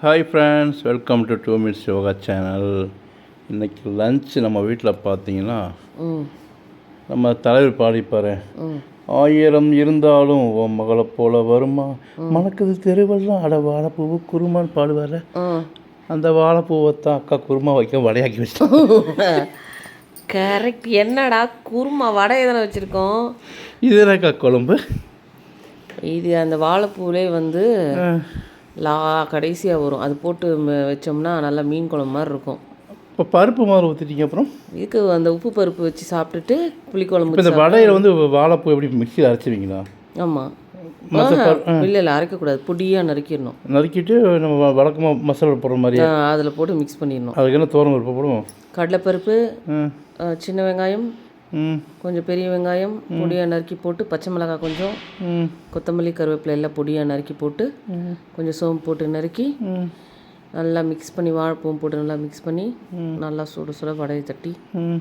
Hi friends welcome to two minutes yoga channel இன்னைக்கு lunch நம்ம வீட்டில் பார்த்தீங்கன்னா நம்ம தலைவர் பாடிப்பாரு ஆயிரம் இருந்தாலும் உன் மகளை போல வருமா? மணக்குது தெருவெல்லாம் அட வாழைப்பூவு குருமான்னு பாடுவார். அந்த வாழைப்பூவை தான் அக்கா குருமா வைக்க வடையாக்கி வச்சிட்டோம் கரெக்ட் என்னடா குருமா வடை எதனா வச்சுருக்கோம்? இது என்னக்கா குழம்பு? இது அந்த வாழைப்பூலே வந்து லா கடைசியாக வரும். அது போட்டு வச்சோம்னா நல்லா மீன் குழம்பு மாதிரி இருக்கும். இப்போ பருப்பு மாதிரி ஊற்றிட்டீங்க அப்புறம்? இதுக்கு அந்த உப்பு பருப்பு வச்சு சாப்பிட்டுட்டு புளிக்குழம்பு இந்த வடையில் வந்து வாழைப்பூ எப்படி மிக்சியில் அரைச்சிருவீங்களா? ஆமாம் இல்லை இல்லை அரைக்கக்கூடாது. பொடியாக நறுக்கிடணும். நறுக்கிட்டு நம்ம வழக்கமாக மசாலா போடுற மாதிரி அதில் போட்டு மிக்ஸ் பண்ணிடணும். அதுக்கு என்ன தோரம் பருப்பு போடுவோம்? கடலைப்பருப்பு சின்ன வெங்காயம் கொஞ்சம் பெரிய வெங்காயம் பொடியாக நறுக்கி போட்டு பச்சை மிளகாய் கொஞ்சம் ம் கொத்தமல்லி கருவேப்பிலை எல்லாம் பொடியாக நறுக்கி போட்டு கொஞ்சம் சோம்பு போட்டு நறுக்கி ம் நல்லா மிக்ஸ் பண்ணி வாழைப்பூவும் போட்டு நல்லா மிக்ஸ் பண்ணி நல்லா சுட சுட வடையை தட்டி ம்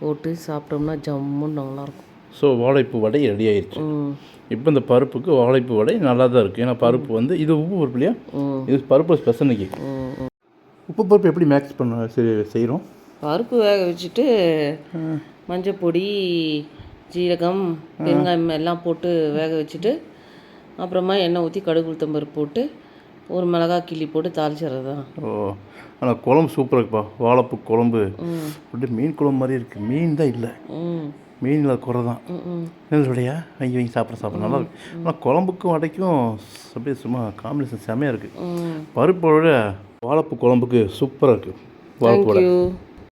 போட்டு சாப்பிட்டோம்னா ஜம்முன்னு நல்லாயிருக்கும். ஸோ வாழைப்பூ வடை ரெடி ஆயிடுச்சு ம் இப்போ இந்த பருப்புக்கு வாழைப்பூ வடை நல்லா தான் இருக்குது ஏன்னா பருப்பு வந்து இது உப்பு பருப்பு இல்லையா? ம் இது பருப்பு ஸ்பெஷல் இன்னைக்கு ம், ம். உப்பு பருப்பு எப்படி மேக்ஸ் பண்ண சரி செய்கிறோம் பருப்பு வேக வச்சுட்டு மஞ்சள் பொடி ஜீரகம் வெங்காயம் எல்லாம் போட்டு வேக வச்சுட்டு அப்புறமா எண்ணெய் ஊற்றி கடுகு உளுத்தம் பருப்பு போட்டு ஒரு மிளகா கிள்ளி போட்டு தாளிச்சிடுறது தான் ஓ ஆனால் குழம்பு சூப்பராக இருக்குப்பா வாழைப்பூ குழம்பு. அப்படியே மீன் குழம்பு மாதிரி இருக்குது மீன் தான் இல்லை. ம். மீன் இல்லாத குறை தான். ம் என்னதுடையா வாங்கி வாங்கி சாப்பிட சாப்பிட. நல்லா இருக்கு. ஆனால் குழம்புக்கும் வடைக்கும் அப்படியே சும்மா காம்பினேஷன் செமையாக இருக்குது பருப்போட வாழைப்பூ குழம்புக்கு சூப்பராக இருக்குது வாழைப்பூ வடை. தேங்க்யூ